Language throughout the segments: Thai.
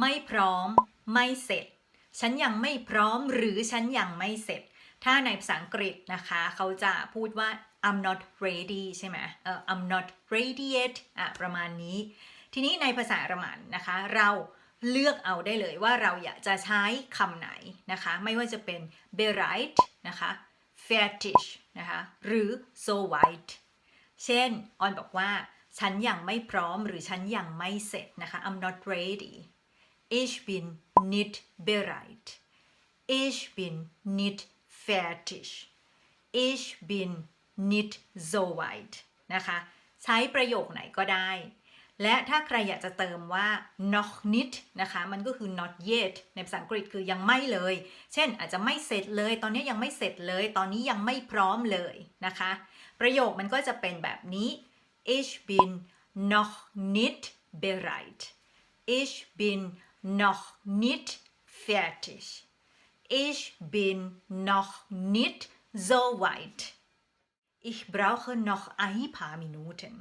ไม่พร้อม ไม่เสร็จ ฉันยังไม่พร้อมหรือฉันยังไม่เสร็จ ถ้าในภาษาอังกฤษนะคะ เขาจะพูดว่า I'm not ready ใช่ไหมเออ I'm not ready yet อะประมาณนี้ ทีนี้ในภาษาเยอรมันนะคะ เราเลือกเอาได้เลยว่าเราอยากจะใช้คำไหนนะคะ ไม่ว่าจะเป็น bereit นะคะ fertig นะคะ หรือ so weit เช่น ออนบอกว่า ฉันยังไม่พร้อมหรือฉันยังไม่เสร็จนะคะ I'm not ready ich bin nicht bereit ich bin nicht fertig ich bin nicht so weit นะคะ ใช้ประโยคไหนก็ได้ และถ้าใครอยากจะเติมว่า noch nicht นะคะ มันก็คือ not yet ในภาษาอังกฤษคือยังไม่เลย เช่นอาจจะไม่เสร็จเลย ตอนนี้ยังไม่เสร็จเลย ตอนนี้ยังไม่พร้อมเลยนะคะ ประโยคมันก็จะเป็นแบบนี้ ich bin noch nicht bereit ich bin noch nicht fertig ich bin noch nicht so weit ich brauche noch ein paar Minuten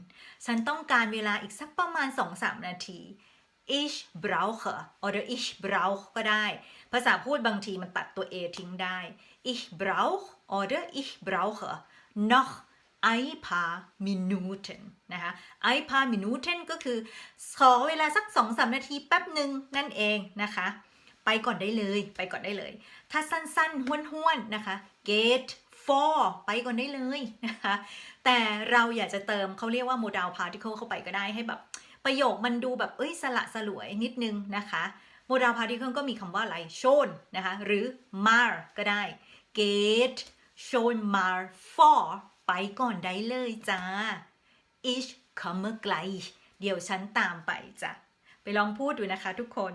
ฉันต้องการเวลาอีกสักประมาณ 2-3 นาที ich brauche oder ich brauche ก็ได้ ภาษาพูดบางทีมันตัดตัว a ทิ้งได้ ich brauche oder ich brauche noch ein paar Minuten นะคะ ein paar Minuten ก็คือ ขอเวลาสัก2-3นาทีแป๊บหนึ่งนั่นเองนะคะ ไปก่อนได้เลย ไปก่อนได้เลย ถ้าสั้นๆห้วนๆนะคะ get for ไปก่อนได้เลยนะคะ แต่เราอยากจะเติมเขาเรียกว่า modal particle เข้าไปก็ได้ให้แบบ ประโยคมันดูแบบ เอ้ยสละสลวยนิดนึงนะคะ modal particle ก็มีคำว่าอะไร schon นะคะ หรือ mar ก็ได้ get schon mar for ไปก่อนได้เลยจ้า ich komme gleich เดี๋ยวฉันตามไปจ้ะ ไปลองพูดดูนะคะทุกคน